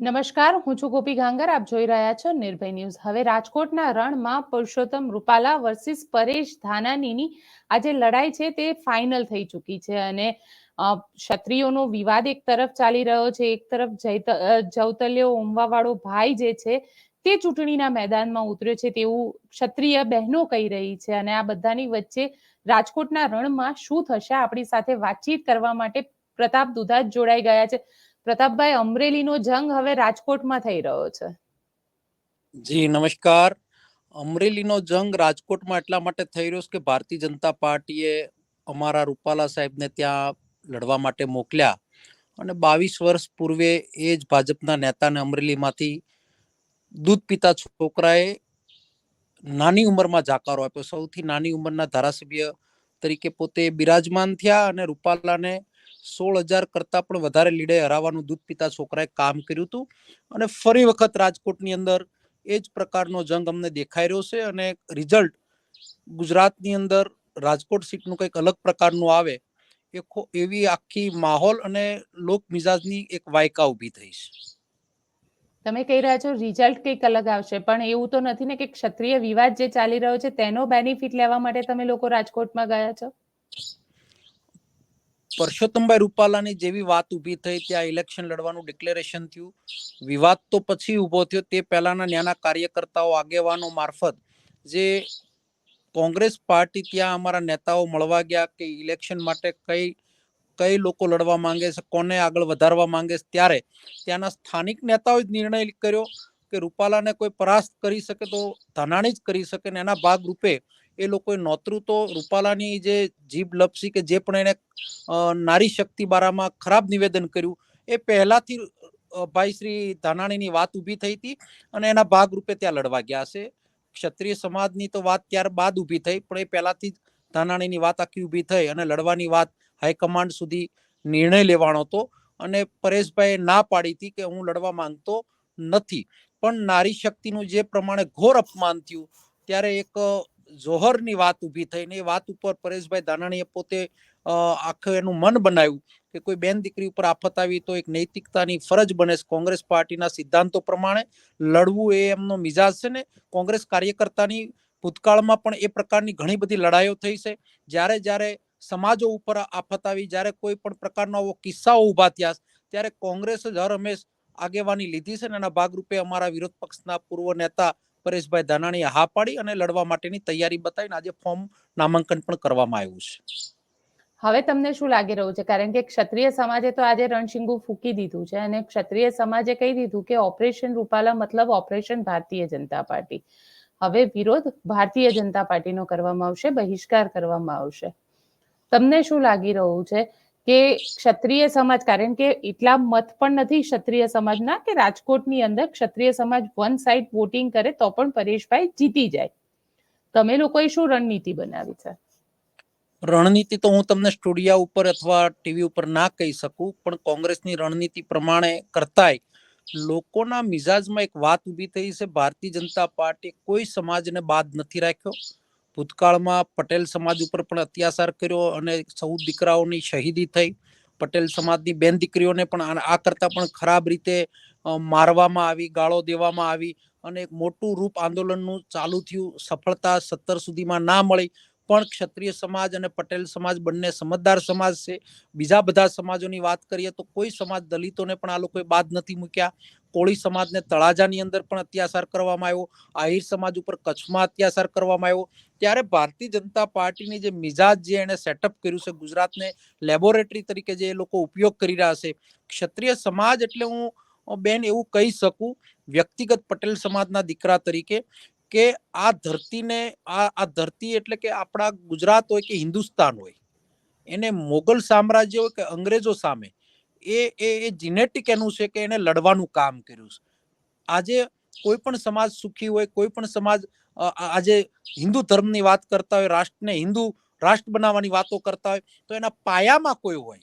નમસ્કાર, હું છું ગોપી ગાંગર, આપ જોઈ રહ્યા છો નિર્ભય ન્યૂઝ. હવે રાજકોટના રણમાં પુરુષોત્તમ રૂપાલા વર્સિસ પરેશ ધાનાનીની આજે લડાઈ છે, તે ફાઇનલ થઈ ચૂકી છે અને ક્ષત્રિયોનો વિવાદ એક તરફ ચાલી રહ્યો છે, એક તરફ જૈત- ઉમવાવાળો ભાઈ જે છે, તે ચૂંટણીના મેદાનમાં ઉતર્યો છે, તેવું ક્ષત્રિય બહેનો કહી રહી છે અને આ બધાની વચ્ચે રાજકોટના રણમાં શું થશે, આપણી સાથે વાતચીત કરવા માટે પ્રતાપ દુધાત જોડાઈ ગયા છે. પ્રતાપભાઈ, અમરેલીનો જંગ હવે રાજકોટમાં થઈ રહ્યો છે. જી, નમસ્કાર. અમરેલીનો જંગ રાજકોટમાં એટલા માટે થઈ રહ્યો છે કે ભારતીય જનતા પાર્ટીએ અમારા રૂપાલા સાહેબને ત્યાં લડવા માટે મોકલ્યા. અને બાવીસ વર્ષ પૂર્વે એ જ ભાજપના નેતાને અમરેલીમાંથી દૂધ પીતા છોકરાએ નાની ઉંમરમાં જાકારો આપ્યો. સૌથી નાની ઉંમરના ધારાસભ્ય તરીકે પોતે બિરાજમાન થયા અને રૂપાલાને સોળ હજાર કરતા પણ વધારે લીડે હરાવવાનું દૂધ પીતા છોકરાએ કામ કર્યું હતું. અને ફરી વખત રાજકોટની અંદર એ જ પ્રકારનો જંગ અમને દેખાઈ રહ્યો છે અને રિઝલ્ટ ગુજરાતની અંદર રાજકોટ સીટનું કંઈક અલગ પ્રકારનું આવે એ એવી આખી માહોલ અને લોક મિજાજની એક વાયકા ઊભી થઈ છે. તમે કહી રહ્યા છો રિઝલ્ટ કંઈક અલગ આવશે, પણ એવું તો નથી ને કે ક્ષત્રિય વિવાદ જે ચાલી રહ્યો છે તેનો બેનિફિટ લેવા માટે તમે લોકો રાજકોટમાં ગયા છો? પરસોત્તમભાઈ રૂપાલાની જેવી વાત ઊભી થઈ, ત્યાં ઇલેક્શન લડવાનું ડિક્લેરેશન થયું. વિવાદ તો પછી ઊભો થયો, તે પહેલાના નાના કાર્યકર્તાઓ, આગેવાનો મારફત જે કોંગ્રેસ પાર્ટી ત્યાં અમારા નેતાઓ મળવા ગયા કે ઇલેક્શન માટે કઈ કઈ લોકો લડવા માંગે છે, કોને આગળ વધારવા માંગે છે, ત્યારે ત્યાંના સ્થાનિક નેતાઓએ જ નિર્ણય કર્યો કે રૂપાલાને કોઈ પરાસ્ત કરી શકે તો ધનાણી જ કરી શકે ને એના ભાગ રૂપે એ લોકોએ નોતરું તો રૂપાલાની જે જીભ લપસી કે જે પણ એને નારી શક્તિ બારામાં ખરાબ નિવેદન કર્યું, એ પહેલાથી ભાઈ શ્રી ધાનાણીની વાત ઊભી થઈ હતી અને એના ભાગરૂપે ત્યાં લડવા ગયા છે. ક્ષત્રિય સમાજની તો વાત ત્યાર બાદ ઊભી થઈ, પણ એ પહેલાથી જ ધાનાણીની વાત આખી ઊભી થઈ અને લડવાની વાત હાઈકમાન્ડ સુધી નિર્ણય લેવાનો હતો અને પરેશભાઈએ ના પાડી હતી કે હું લડવા માંગતો નથી. પણ નારી શક્તિનું જે પ્રમાણે ઘોર અપમાન થયું, ત્યારે એક જોહરની વાત ઊભી થઈ ને એ વાત ઉપર પરેશભાઈ દાનાણીએ પોતે આખું એનું મન બનાવ્યું કે કોઈ બેન દીકરી ઉપર આફત આવી તો એક નૈતિકતાની ફરજ બને છે. કોંગ્રેસ પાર્ટીના સિદ્ધાંતો પ્રમાણે લડવું એ એમનો મિજાજ છે ને કોંગ્રેસ કાર્યકર્તાની ભૂતકાળમાં પણ એ પ્રકારની ઘણી બધી લડાઈઓ થઈ છે. જ્યારે જ્યારે સમાજો ઉપર આફત આવી, જ્યારે કોઈ પણ પ્રકારનો આવો કિસ્સાઓ ઊભા થયા ત્યારે કોંગ્રેસ જ હર હંમેશ આગેવાની લીધી છે ને એના ભાગરૂપે અમારા વિરોધ પક્ષના પૂર્વ નેતા પરેશભાઈ ધાનાણીએ હા પાડી અને લડવા માટેની તૈયારી બતાવીને આજે ફોર્મ નામાંકન પણ કરવામાં આવ્યું છે. હવે તમને શું લાગી રહ્યું છે? કારણ કે ક્ષત્રિય સમાજે તો આજે રણશિંગુ ફૂકી દીધું છે અને ક્ષત્રિય સમાજે કહી દીધું કે ઓપરેશન રૂપાલા મતલબ ઓપરેશન ભારતીય જનતા પાર્ટી. હવે વિરોધ ભારતીય જનતા પાર્ટીનો કરવામાં આવશે, બહિષ્કાર કરવામાં આવશે. તમને શું લાગી રહ્યું છે? કે ક્ષત્રિય સમાજ, કારણ કે એટલા મત પણ નથી ક્ષત્રિય સમાજના કે રાજકોટની અંદર ક્ષત્રિય સમાજ વન સાઇડ વોટિંગ કરે તો પણ પરેશભાઈ જીતી જાય. તમે લોકોએ શું રણનીતિ બનાવી છે? રણનીતિ તો હું તમને સ્ટુડિયા ઉપર અથવા ટીવી ઉપર ના કહી શકું, પણ કોંગ્રેસની રણનીતિ પ્રમાણે કરતાય લોકોના મિજાજમાં એક વાત ઊભી થઈ છે, ભારતીય જનતા પાર્ટી કોઈ સમાજને બાદ નથી રાખ્યો. ભૂતકાળમાં પટેલ સમાજ ઉપર પણ અત્યાચાર કર્યો અને સૌ દીકરાઓની શહીદી થઈ. પટેલ સમાજની બેન દીકરીઓને પણ આ- કરતાં પણ ખરાબ રીતે મારવામાં આવી, ગાળો દેવામાં આવી અને એક મોટું રૂપ આંદોલનનું ચાલુ થયું. સફળતા સત્તર સુધીમાં ના મળી. પણ ક્ષત્રિય સમાજ અને પટેલ સમાજ બંને સમજદાર સમાજ છે. બીજા બધા સમાજોની વાત કરીએ તો કોઈ સમાજ દલિતોને પણ આ લોકોએ બાદ નથી મૂક્યા. કોળી સમાજને તળાજાની અંદર પણ અત્યાચાર કરવામાં આવ્યો. આહિર સમાજ ઉપર કચ્છમાં અત્યાચાર કરવામાં આવ્યો. ત્યારે ભારતીય જનતા પાર્ટીની જે મિજાજ જે એને સેટઅપ કર્યું છે, ગુજરાતને લેબોરેટરી તરીકે જે એ લોકો ઉપયોગ કરી રહ્યા છે. ક્ષત્રિય સમાજ એટલે હું બેન એવું કહી શકું વ્યક્તિગત પટેલ સમાજના દીકરા તરીકે કે આ ધરતીને, આ આ ધરતી એટલે કે આપણા ગુજરાત હોય કે હિન્દુસ્તાન હોય, એને મોગલ સામ્રાજ્ય હોય કે અંગ્રેજો સામે, એ એ એ જીનેટિક એનું છે કે એને લડવાનું કામ કર્યું છે. આજે કોઈ પણ સમાજ સુખી હોય, કોઈ પણ સમાજ આજે હિન્દુ ધર્મની વાત કરતા હોય, રાષ્ટ્રને હિન્દુ રાષ્ટ્ર બનાવવાની વાતો કરતા હોય, તો એના પાયામાં કોઈ હોય,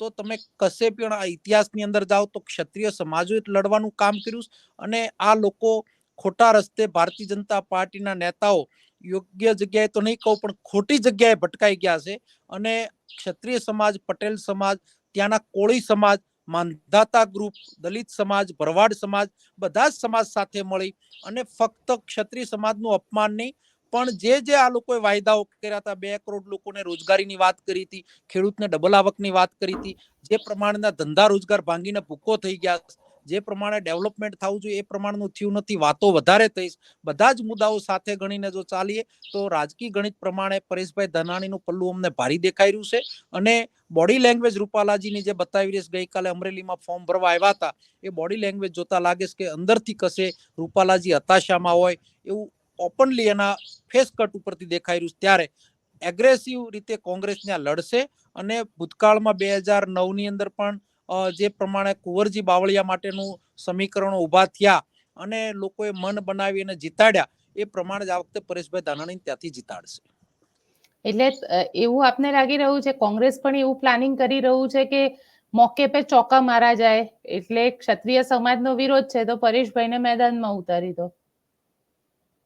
તો તમે કશે પણ આ ઇતિહાસની અંદર જાઓ તો ક્ષત્રિય સમાજોએ લડવાનું કામ કર્યું અને આ લોકો ખોટા રસ્તે ભારતીય જનતા પાર્ટીના નેતાઓ યોગ્ય જગ્યાએ તો નહીં કહું, પણ ખોટી જગ્યાએ ભટકાઈ ગયા છે અને ક્ષત્રિય સમાજ, પટેલ સમાજ, ત્યાંના કોળી સમાજ માંધાતા ગ્રુપ, દલિત સમાજ, ભરવાડ સમાજ બધા જ સમાજ સાથે મળી અને ફક્ત ક્ષત્રિય સમાજનું અપમાન નહીં, પણ જે જે આ લોકોએ વાયદાઓ કર્યા હતા, બે કરોડ લોકોને રોજગારીની વાત કરી હતી, ખેડૂતને ડબલ આવકની વાત કરી હતી, જે પ્રમાણના ધંધા રોજગાર ભાંગીને ભૂકો થઈ ગયા જે પ્રમાણે ડેવલપમેન્ટ થવું જોઈએ એ પ્રમાણનું થયું નથી, વાતો વધારે થઈશ. બધા જ મુદ્દાઓ સાથે ગણીને જો ચાલીએ, તો રાજકીય ગણિત પ્રમાણે પરેશભાઈ ધનાણીનું પલ્લું અમને ભારી દેખાઈ રહ્યું છે. અને બોડી લેંગ્વેજ રૂપાલાજીની જે બતાવી રહી છે, ગઈકાલે અમરેલીમાં ફોર્મ ભરવા આવ્યા હતા, એ બોડી લેંગ્વેજ જોતા લાગે છે કે અંદરથી કશે રૂપાલાજી હતાશામાં હોય એવું ઓપનલી એના ફેસ કટ ઉપરથી દેખાઈ રહ્યું છે. ત્યારે એગ્રેસિવ રીતે કોંગ્રેસ ત્યાં લડશે અને ભૂતકાળમાં બે હજાર નવની અંદર પણ જે પ્રમાણે કુંવરજી બાવળિયા માટેનું સમીકરણો ઊભા થયા અને લોકોએ મન બનાવી અને જીતાડ્યા એ પ્રમાણે જ આ વખતે પરેશભાઈ ધાનાણી ત્યાંથી જીતાડશે. એટલે એવું આપને લાગી રહ્યું છે? કોંગ્રેસ પણ એવું પ્લાનિંગ કરી રહ્યું છે કે મોકે પે ચોકા મારા જાય? એટલે ક્ષત્રિય સમાજનો વિરોધ છે તો પરેશભાઈને મેદાનમાં ઉતારી દો.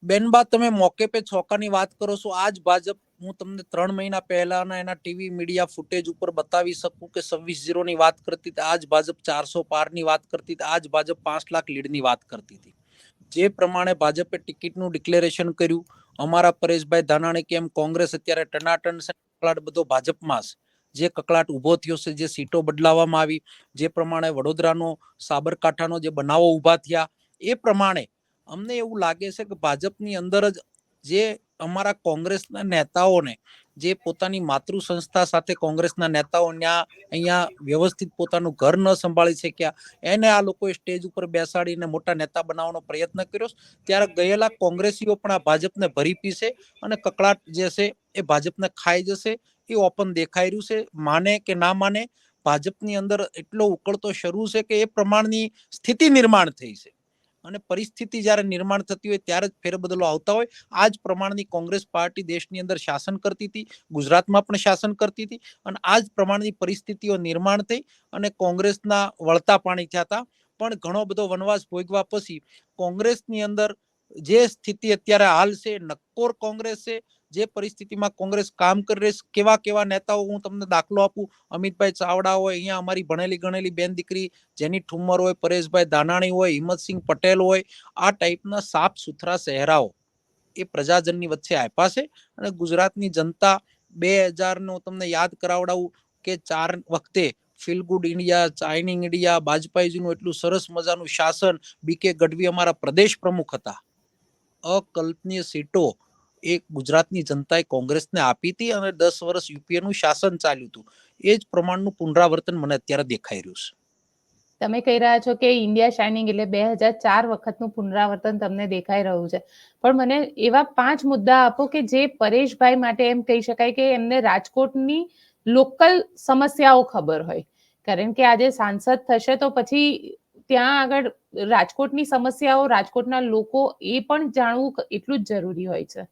બેનબા તમે મોકે પે ચોકાની વાત કરો છો? આજ ભાજપ હું તમને ત્રણ મહિના પહેલાના એના ટીવી મીડિયા ફૂટેજ ઉપર બતાવી શકું કે છવ્વીસની વાત કરતી હતી, આજ ભાજપ ચારસો પારની વાત કરતી હતી, આજ ભાજપ પાંચ લાખ લીડની વાત કરતી હતી. જે પ્રમાણે ભાજપે ટિકિટનું ડિક્લેરેશન કર્યું, અમારા પરેશભાઈ ધાનાણી કેમ કોંગ્રેસ અત્યારે ટનાટન કકળાટ બધો ભાજપમાં છે. જે કકળાટ ઊભો થયો છે, જે સીટો બદલાવવામાં આવી, જે પ્રમાણે વડોદરાનો સાબરકાંઠાનો જે બનાવો ઊભા થયા, એ પ્રમાણે અમને એવું લાગે છે કે ભાજપની અંદર જ જે અમારા કોંગ્રેસના નેતાઓને, જે પોતાની માતૃ સંસ્થા સાથે કોંગ્રેસના નેતાઓ ત્યાં અહીંયા વ્યવસ્થિત પોતાનું ઘર ન સંભાળી શક્યા, એને આ લોકોએ સ્ટેજ ઉપર બેસાડીને મોટા નેતા બનાવવાનો પ્રયત્ન કર્યો. ત્યારે ગયેલા કોંગ્રેસીઓ પણ આ ભાજપને ભરી પીશે અને કકળાટ જે છે એ ભાજપને ખાઈ જશે, એ ઓપન દેખાઈ રહ્યું છે. માને કે ના માને, ભાજપની અંદર એટલો ઉકળતો શરૂ છે કે એ પ્રમાણની સ્થિતિ નિર્માણ થઈ છે. અને પરિસ્થિતિ જ્યારે નિર્માણ થતી હોય ત્યારે જ ફેરબદલો આવતા હોય. આ જ પ્રમાણની કોંગ્રેસ પાર્ટી દેશની અંદર શાસન કરતી હતી, ગુજરાતમાં પણ શાસન કરતી હતી અને આ જ પ્રમાણની પરિસ્થિતિઓ નિર્માણ થઈ અને કોંગ્રેસના વળતા પાણી થયા. હતા પણ ઘણો બધો વનવાસ ભોગવા પછી કોંગ્રેસની અંદર જે સ્થિતિ અત્યારે હાલ છે, નક્કોર કોંગ્રેસ છે જે પરિસ્થિતિમાં કોંગ્રેસ કામ કરી રહી કેવા કેવા નેતાઓ હું તમને દાખલો આપું. અમિતભાઈ ચાવડા હોય, અહીંયા અમારી ભણેલી ગણેલી બેન દીકરી, જેની ઠુમર હોય, પરેશભાઈ દાનાણી હોય, હિંમતસિંહ પટેલ હોય, આ ટાઈપના સાફ સુથરા ચહેરાઓ એ પ્રજાજનની વચ્ચે આપ્યા છે. અને ગુજરાતની જનતા બે હજારનું તમને યાદ કરાવડાવું કે ચાર વખતે feel good India shining India બાજપાઈજીનું એટલું સરસ મજાનું શાસન બીકે ગઢવી અમારા પ્રદેશ પ્રમુખ હતા. અકલ્પનીય સીટો એ ગુજરાતની જનતાએ કોંગ્રેસને આપી હતી અને દસ વર્ષ યુપીએ નું શાસન ચાલ્યું હતું. એ જ પ્રમાણનું પુનરાવર્તન મને અત્યારે દેખાઈ રહ્યું છે. તમે કહી રહ્યા છો કે ઇન્ડિયા શાઇનિંગ એટલે બે હજાર ચાર વખતનું પુનરાવર્તન તમને દેખાઈ રહ્યું છે. પણ મને એવા પાંચ મુદ્દા આપો કે જે પરેશભાઈ માટે એમ કહી શકાય કે એમને રાજકોટની લોકલ સમસ્યાઓ ખબર હોય. કારણ કે આજે સાંસદ થશે તો પછી ત્યાં આગળ રાજકોટની સમસ્યાઓ, રાજકોટના લોકો એ પણ જાણવું એટલું જ જરૂરી હોય છે.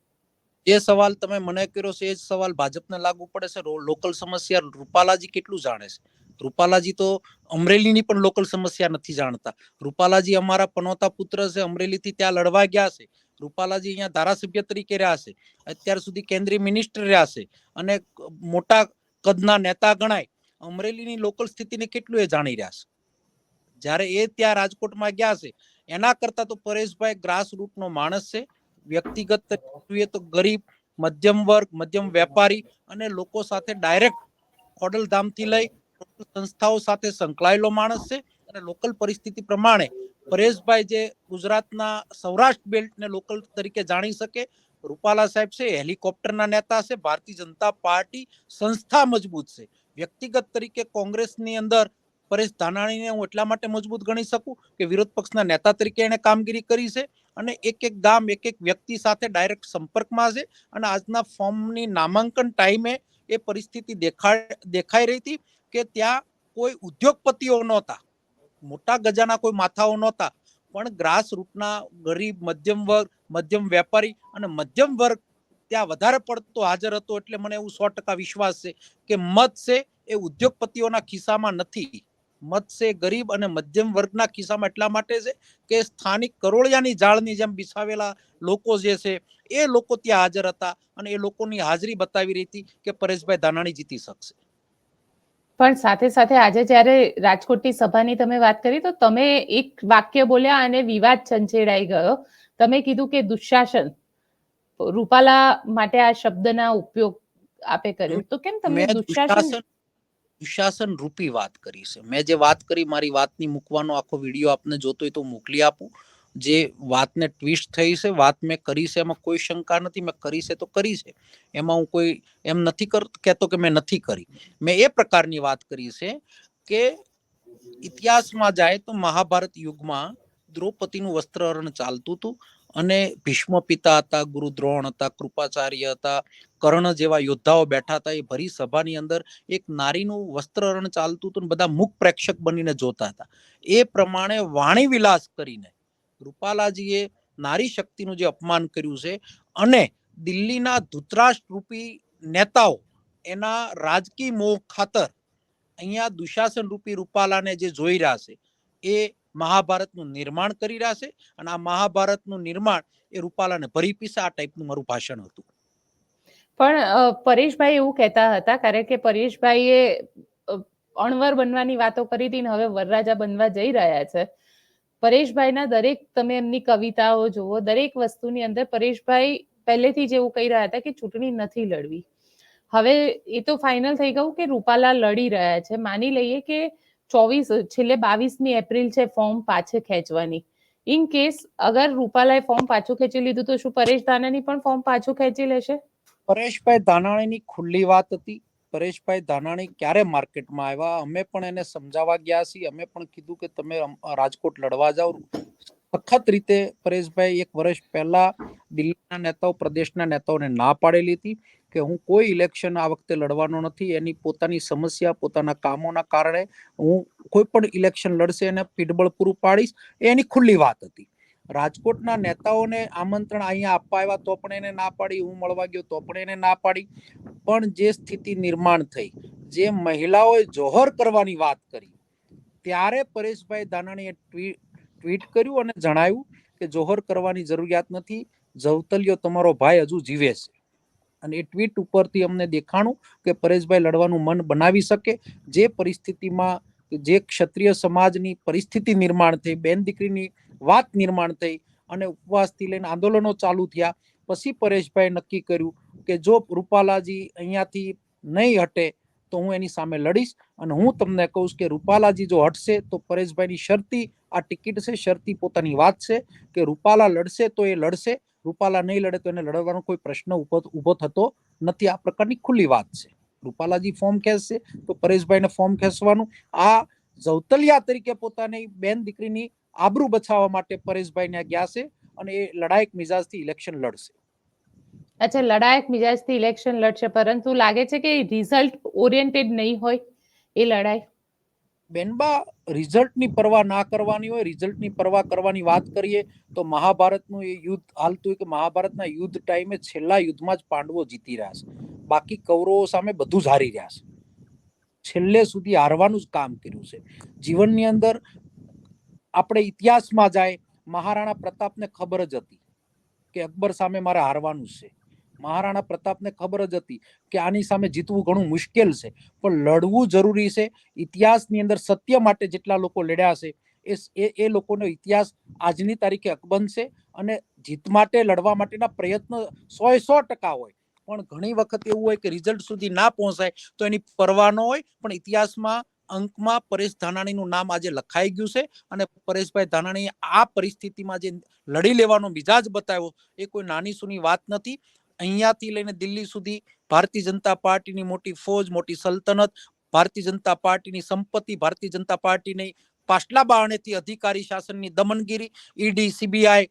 જે સવાલ તમે મને કર્યો છે, એ જ સવાલ ભાજપને લાગુ પડે છે. લોકલ સમસ્યા રૂપાલાજી કેટલું જાણે છે? રૂપાલાજી તો અમરેલીની પણ લોકલ સમસ્યા નથી જાણતા. રૂપાલાજી અમારા પનોતા પુત્ર છે, અમરેલીથી ત્યાં લડવા ગયા છે. રૂપાલાજી અહીંયા ધારાસભ્ય તરીકે રહ્યા છે. અત્યાર સુધી કેન્દ્રીય મિનિસ્ટર રહ્યા છે. અને મોટા કદના નેતા ગણાય. અમરેલીની લોકલ સ્થિતિને કેટલું એ જાણી રહ્યા છે? જ્યારે એ ત્યાં રાજકોટમાં ગયા છે, એના કરતા તો પરેશભાઈ ગ્રાસ રૂટનો માણસ છે. વ્યક્તિગત જોઈએ તો ગરીબ, મધ્યમ વર્ગ, મધ્યમ વેપારી અને લોકો સાથે ડાયરેક્ટ ખોડલધામથી લઈ સંસ્થાઓ સાથે સંકળાયેલો માણસ છે અને લોકલ પરિસ્થિતિ પ્રમાણે પરેશભાઈ જે ગુજરાતના સૌરાષ્ટ્ર બેલ્ટને લોકલ તરીકે જાણી શકે, રૂપાલા સાહેબ છે, હેલિકોપ્ટરના નેતા છે, ભારતીય જનતા પાર્ટી સંસ્થા મજબૂત છે. વ્યક્તિગત તરીકે કોંગ્રેસની અંદર પરેશ ધાનાણીને હું એટલા માટે મજબૂત ગણી શકું કે વિરોધ પક્ષના નેતા તરીકે એને કામગીરી કરી છે અને એક એક ગામ, એક એક વ્યક્તિ સાથે ડાયરેક્ટ સંપર્કમાં છે. અને આજના ફોર્મની નામાંકન ટાઈમે એ પરિસ્થિતિ દેખાય દેખાઈ રહી હતી કે ત્યાં કોઈ ઉદ્યોગપતિઓ નહોતા. મોટા ગજાના કોઈ માથાઓ નહોતા. પણ ગ્રાસ રૂટના ગરીબ, મધ્યમ વર્ગ, મધ્યમ વેપારી અને મધ્યમ વર્ગ ત્યાં વધારે પડતો હાજર હતો. એટલે મને એવું સો ટકા વિશ્વાસ છે કે મત છે એ ઉદ્યોગપતિઓના ખિસ્સામાં નથી. મત છે ગરીબ અને મધ્યમ વર્ગના ખિસ્સામાં એટલા માટે છે કે સ્થાનિક કરોળિયાની જાળની જેમ બિછાવેલા લોકો જે છે એ લોકો ત્યાં હાજર હતા અને એ લોકોની હાજરી બતાવી રહી હતી કે પરેશભાઈ ધાનાણી જીતી શકશે. પણ સાથે સાથે આજે જ્યારે રાજકોટની સભાની તમે વાત કરી તો તમે એક વાક્ય બોલ્યા અને વિવાદ છંછેડાઈ ગયો. તમે કીધું કે દુશાસન. રૂપાલા માટે આ શબ્દના ઉપયોગ આપે કર્યો. તો કેમ તમે દુશાસન દુશાસન રૂપી વાત કરી છે. મેં જે વાત કરી, મારી વાતની મૂકવાનો આખો વીડિયો આપને જોતો હોય તો મોકલી આપું. જે વાતને ટ્વિસ્ટ થઈ છે, વાત મેં કરી છે, એમાં કોઈ શંકા નથી, મેં કરી છે તો કરી છે. એમાં હું કોઈ એમ નથી કર, કહેતો કે મેં નથી કરી. મેં એ પ્રકારની વાત કરી છે કે ઇતિહાસમાં જાય તો મહાભારત યુગમાં દ્રૌપદીનું વસ્ત્રહરણ ચાલતું હતું. અને ભીષ્મ પિતા હતા ગુરુ દ્રોણ હતા, કૃપાચાર્ય હતા, કર્ણ જેવા યોદ્ધાઓ બેઠા હતા. એ ભરી સભાની અંદર એક નારીનું વસ્ત્રહરણ ચાલતું હતું બધા મુખ પ્રેક્ષક બનીને જોતા હતા. એ પ્રમાણે વાણી વિલાસ કરીને રૂપાલાજીએ નારી શક્તિનું જે અપમાન કર્યું છે અને દિલ્હીના ધૃતરાષ્ટ્ર રૂપી નેતાઓ એના રાજકીય મોહ ખાતર અહીંયા દુશાસન રૂપી રૂપાલાને જે જોઈ રહ્યા છે, એ મહાભારતનું નિર્માણ કરી રહ્યા છે અને આ મહાભારતનું નિર્માણ એ રૂપાલાને ભરી આ ટાઈપનું મારું ભાષણ હતું. પણ પરેશભાઈ એવું કહેતા હતા કારણ કે પરેશભાઈએ અણવર બનવાની વાતો કરી હતી ને હવે વરરાજા બનવા જઈ રહ્યા છે. પરેશભાઈના દરેક તમે એમની કવિતાઓ જુઓ, દરેક વસ્તુની અંદર પરેશભાઈ પહેલેથી જ એવું કહી રહ્યા હતા કે ચૂંટણી નથી લડવી. હવે એ તો ફાઇનલ થઈ ગયું કે રૂપાલા લડી રહ્યા છે. માની લઈએ કે ચોવીસ, છેલ્લે બાવીસમી એપ્રિલ છે ફોર્મ પાછે ખેંચવાની. ઇન કેસ અગર રૂપાલાએ ફોર્મ પાછું ખેંચી લીધું તો શું પરેશ ધાનાણી પણ ફોર્મ પાછું ખેંચી લેશે? પરેશભાઈ ધાનાણીની ખુલ્લી વાત હતી. પરેશભાઈ ધાનાણી ક્યારે માર્કેટમાં આવ્યા? અમે પણ એને સમજાવવા ગયા છીએ. અમે પણ કીધું કે તમે રાજકોટ લડવા જાઓ. સખત રીતે પરેશભાઈ એક વર્ષ પહેલા દિલ્હીના નેતાઓ, પ્રદેશના નેતાઓને ના પાડેલી હતી. કે હું કોઈ ઇલેક્શન આ વખતે લડવાનો નથી, એની પોતાની સમસ્યા, પોતાના કામોના કારણે હું કોઈ પણ ઇલેક્શન લડશે એને પીઠબળ પૂરું પાડીશ, એની ખુલ્લી વાત હતી. રાજકોટના નેતાઓને આમંત્રણ અહીંયા આપવા આવ્યા તો પણ એને ના પાડી, હું મળવા ગયો તો પણ એને ના પાડી. પણ જે સ્થિતિ નિર્માણ થઈ, જે મહિલાઓએ જોહર કરવાની વાત કરી, ત્યારે પરેશભાઈ દાનાણીએ ટ્વીટ ટ્વીટ કર્યું અને જણાવ્યું કે જોહર કરવાની જરૂરિયાત નથી, જવતલિયો તમારો ભાઈ હજુ જીવે છે. અને એ ટ્વીટ ઉપરથી અમને દેખાણું કે પરેશભાઈ લડવાનું મન બનાવી શકે. જે પરિસ્થિતિમાં જે ક્ષત્રિય સમાજની પરિસ્થિતિ નિર્માણ થઈ, બેન દીકરીની વાત નિર્માણ થઈ અને ઉપવાસથી લઈને આંદોલનો ચાલુ થયા. પછી પરેશભાઈ નક્કી કર્યું કે જો રૂપાલાજી અહીંયાથી નહીં હટે તો હું એની સામે લડીશ અને હું તમને કહું કે રૂપાલાજી જો હટશે તો પરેશભાઈની શરતી, આ ટિકિટ છે, શરતી પોતાની વાત છે કે રૂપાલા લડશે તો એ લડશે. રૂપાલા નહીં લડે તો એને લડવાનો કોઈ પ્રશ્ન ઊભો થતો નથી. આ પ્રકારની ખુલ્લી વાત છે. રૂપાલાજી ફોર્મ ખેંચશે તો પરેશભાઈને ફોર્મ ખેંચવાનું. આ જવતલિયા તરીકે પોતાની બેન દીકરીની આબરૂ બચાવવા માટે પરેશભાઈ ને ગયા છે અને એ લડાયક મિજાજથી ઇલેક્શન લડશે. અચ્છા, લડાયક મિજાજથી ઇલેક્શન લડશે, પરંતુ લાગે છે કે રિઝલ્ટ ઓરિએન્ટેડ નહીં હોય એ લડાઈ. બેનબા, રિઝલ્ટની પરવા ના કરવાની હોય, રિઝલ્ટની પરવા કરવાની વાત કરીએ તો મહાભારતનું એ યુદ્ધ હાલતું કે મહાભારતના યુદ્ધ ટાઈમે છેલ્લા યુદ્ધમાં જ પાંડવો જીતી રહ્યા છે. બાકી કૌરવો સામે બધું જ હારી રહ્યા છે. છેલ્લે સુધી હારવાનું જ કામ કર્યું છે. જીવનની અંદર આપણે ઇતિહાસમાં જાય, મહારાણા પ્રતાપને ખબર જ હતી કે અકબર સામે મારે હારવાનું છે. મહારાણા પ્રતાપને ખબર જ હતી કે આની સામે જીતવું ઘણું મુશ્કેલ છે, પણ લડવું જરૂરી છે. ઇતિહાસની અંદર સત્ય માટે જેટલા લોકો લડ્યા છે, એ એ લોકોનો ઇતિહાસ આજની તારીખે અકબંધ છે અને જીત માટે, લડવા માટેના પ્રયત્ન સો એ સો ટકા હોય. પણ ઘણી વખત એવું હોય કે રિઝલ્ટ સુધી ના પહોંચાય તો એની પરવા ન હોય, પણ ઇતિહાસમાં અંકમાં પરેશ ધાનાણીનું નામ આજે લખાઈ ગયું છે અને પરેશભાઈ ધાનાણીએ આ પરિસ્થિતિમાં જે લડી લેવાનો મિજાજ બતાવ્યો, એ કોઈ નાની સૂની વાત નથી. અહીંયાથી લઈને દિલ્હી સુધી ભારતીય જનતા પાર્ટીની મોટી ફોજ, મોટી સલ્તનત, ભારતીય જનતા પાર્ટીની સંપત્તિ, ભારતીય જનતા પાર્ટીની પાછલા બારણેથી અધિકારી શાસનની દમનગીરી, ઈડી, સીબીઆઈ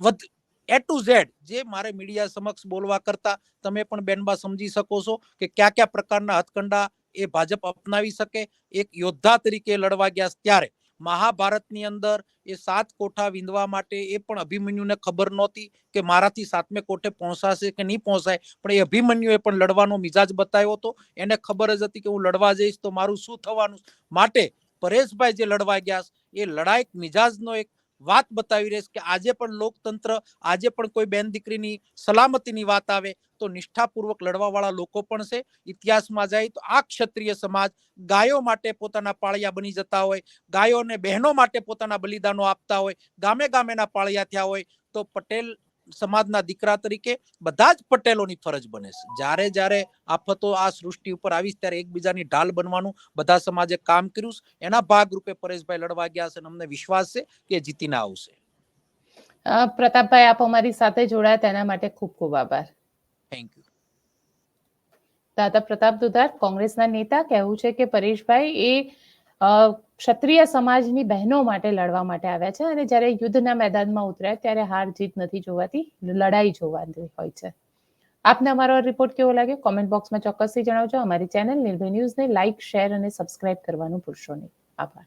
વધ, એ ટુ ઝેડ જે મારે મીડિયા સમક્ષ બોલવા કરતા તમે પણ બેનબા સમજી શકો છો કે કયા કયા પ્રકારના હથકંડા એ ભાજપ અપનાવી શકે. એક યોદ્ધા તરીકે લડવા ગયા ત્યારે મહાભારતની અંદર એ સાત કોઠા વિંધવા માટે એ પણ અભિમન્યુને ખબર નહોતી કે મારાથી સાતમે કોઠે પહોંચાશે કે નહીં પહોંચાય. પણ એ અભિમન્યુએ પણ લડવાનો મિજાજ બતાવ્યો હતો. એને ખબર જ હતી કે હું લડવા જઈશ તો મારું શું થવાનું માટે પરેશભાઈ જે લડવા ગયા એ લડાયક મિજાજનો એક વાત બતાવી રહીશ કે આજે પણ લોકતંત્ર, આજે પણ કોઈ બેન દીકરીની સલામતીની વાત આવે તો નિષ્ઠાપૂર્વક લડવાવાળા લોકો પણ છે. ઇતિહાસમાં જાય તો આ ક્ષત્રિય સમાજ ગાયો માટે પોતાના પાળિયા બની જતા હોય, ગાયોને બહેનો માટે પોતાના બલિદાનો આપતા હોય, ગામે ગામેના પાળિયા થયા હોય તો પટેલ સમાજના દીકરા તરીકે બધા જ પટેલોની ફરજ બને છે. જ્યારે જ્યારે આફતો આ સૃષ્ટિ ઉપર આવી ત્યારે એકબીજાની ઢાલ બનવાનું બધા સમાજે કામ કર્યું છે. એના ભાગરૂપે પરેશભાઈ લડવા ગયા છે અને અમને વિશ્વાસ છે કે જીતીને આવશે. પ્રતાપભાઈ આપ અમારી સાથે જોડાયા તેના માટે ખૂબ ખૂબ આભાર. થેન્ક યુ દાદા પ્રતાપ દુધાર કોંગ્રેસના નેતા કહેવું છે કે પરેશભાઈ એ ક્ષત્રિય સમાજની બહેનો માટે લડવા માટે આવ્યા છે અને જ્યારે યુદ્ધના મેદાનમાં ઉતર્યા ત્યારે હાર જીત નથી જોવાતી, લડાઈ જોવાની હોય છે. આપને અમારો રિપોર્ટ કેવો લાગ્યો? કોમેન્ટ બોક્સમાં ચોક્કસથી જણાવજો. અમારી ચેનલ નિર્ભય ન્યૂઝને લાઇક શેર અને સબસ્ક્રાઇબ કરવાનું ભૂલશો નહીં. આભાર.